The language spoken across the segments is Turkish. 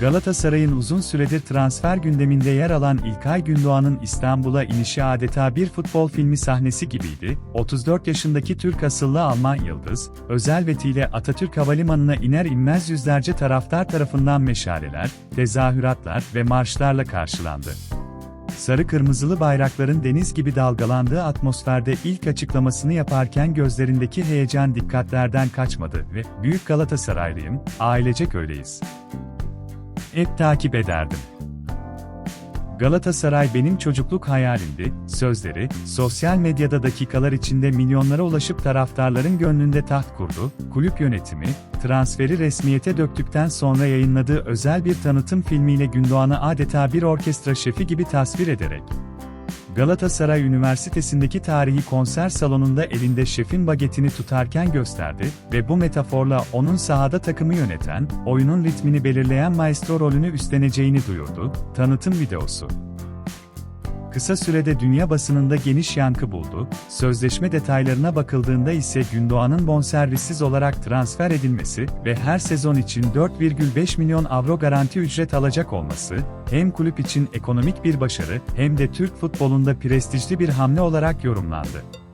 Galatasaray'ın uzun süredir transfer gündeminde yer alan İlkay Gündoğan'ın İstanbul'a inişi adeta bir futbol filmi sahnesi gibiydi. 34 yaşındaki Türk asıllı Alman Yıldız, özel vetiyle Atatürk Havalimanı'na iner inmez yüzlerce taraftar tarafından meşaleler, tezahüratlar ve marşlarla karşılandı. Sarı kırmızılı bayrakların deniz gibi dalgalandığı atmosferde ilk açıklamasını yaparken gözlerindeki heyecan dikkatlerden kaçmadı ve "Büyük Galatasaraylıyım, ailecek öyleyiz." Hep takip ederdim. Galatasaray benim çocukluk hayalimdi, sözleri, sosyal medyada dakikalar içinde milyonlara ulaşıp taraftarların gönlünde taht kurdu, kulüp yönetimi, transferi resmiyete döktükten sonra yayınladığı özel bir tanıtım filmiyle Gündoğan'ı adeta bir orkestra şefi gibi tasvir ederek, Galatasaray Üniversitesi'ndeki tarihi konser salonunda elinde şefin bagetini tutarken gösterdi ve bu metaforla onun sahada takımı yöneten, oyunun ritmini belirleyen maestro rolünü üstleneceğini duyurdu. Tanıtım videosu kısa sürede dünya basınında geniş yankı buldu. Sözleşme detaylarına bakıldığında ise Gündoğan'ın bonservissiz olarak transfer edilmesi ve her sezon için 4,5 milyon avro garanti ücret alacak olması, hem kulüp için ekonomik bir başarı hem de Türk futbolunda prestijli bir hamle olarak yorumlandı.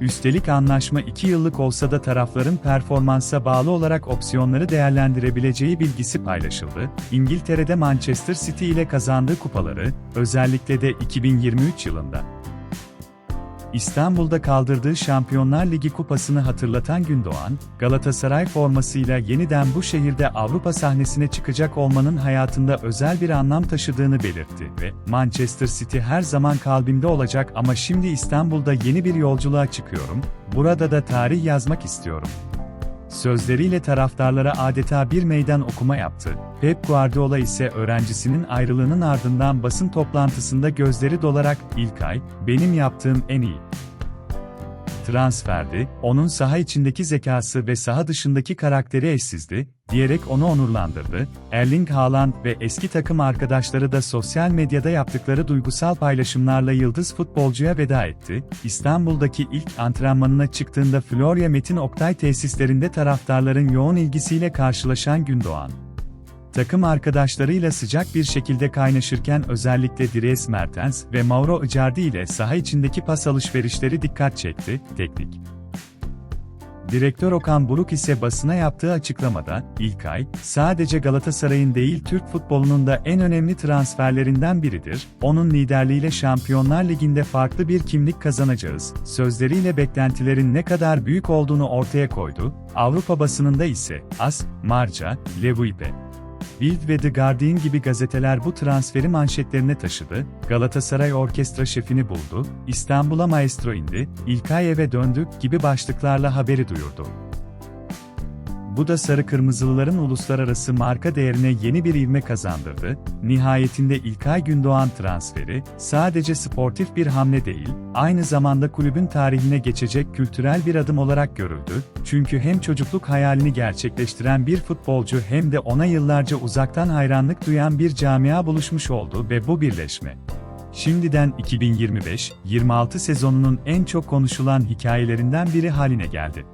Üstelik anlaşma 2 yıllık olsa da tarafların performansa bağlı olarak opsiyonları değerlendirebileceği bilgisi paylaşıldı. İngiltere'de Manchester City ile kazandığı kupaları, özellikle de 2023 yılında İstanbul'da kaldırdığı Şampiyonlar Ligi kupasını hatırlatan Gündoğan, Galatasaray formasıyla yeniden bu şehirde Avrupa sahnesine çıkacak olmanın hayatında özel bir anlam taşıdığını belirtti ve Manchester City her zaman kalbimde olacak ama şimdi İstanbul'da yeni bir yolculuğa çıkıyorum, burada da tarih yazmak istiyorum. Sözleriyle taraftarlara adeta bir meydan okuma yaptı. Pep Guardiola ise öğrencisinin ayrılığının ardından basın toplantısında gözleri dolarak "İlkay, benim yaptığım en iyi transferdi, onun saha içindeki zekası ve saha dışındaki karakteri eşsizdi, diyerek onu onurlandırdı. Erling Haaland ve eski takım arkadaşları da sosyal medyada yaptıkları duygusal paylaşımlarla yıldız futbolcuya veda etti. İstanbul'daki ilk antrenmanına çıktığında Florya Metin Oktay tesislerinde taraftarların yoğun ilgisiyle karşılaşan Gündoğan, takım arkadaşlarıyla sıcak bir şekilde kaynaşırken özellikle Dries Mertens ve Mauro Icardi ile saha içindeki pas alışverişleri dikkat çekti, teknik. Direktör Okan Buruk ise basına yaptığı açıklamada, İlkay, sadece Galatasaray'ın değil Türk futbolunun da en önemli transferlerinden biridir, onun liderliğiyle Şampiyonlar Ligi'nde farklı bir kimlik kazanacağız, sözleriyle beklentilerin ne kadar büyük olduğunu ortaya koydu, Avrupa basınında ise, AS, Marca, Levuipe, Bild ve The Guardian gibi gazeteler bu transferi manşetlerine taşıdı, Galatasaray orkestra şefini buldu, İstanbul'a maestro indi, İlkay eve döndü gibi başlıklarla haberi duyurdu. Bu da sarı kırmızılıların uluslararası marka değerine yeni bir ivme kazandırdı. Nihayetinde İlkay Gündoğan transferi, sadece sportif bir hamle değil, aynı zamanda kulübün tarihine geçecek kültürel bir adım olarak görüldü. Çünkü hem çocukluk hayalini gerçekleştiren bir futbolcu hem de ona yıllarca uzaktan hayranlık duyan bir camia buluşmuş oldu ve bu birleşme, şimdiden 2025-26 sezonunun en çok konuşulan hikayelerinden biri haline geldi.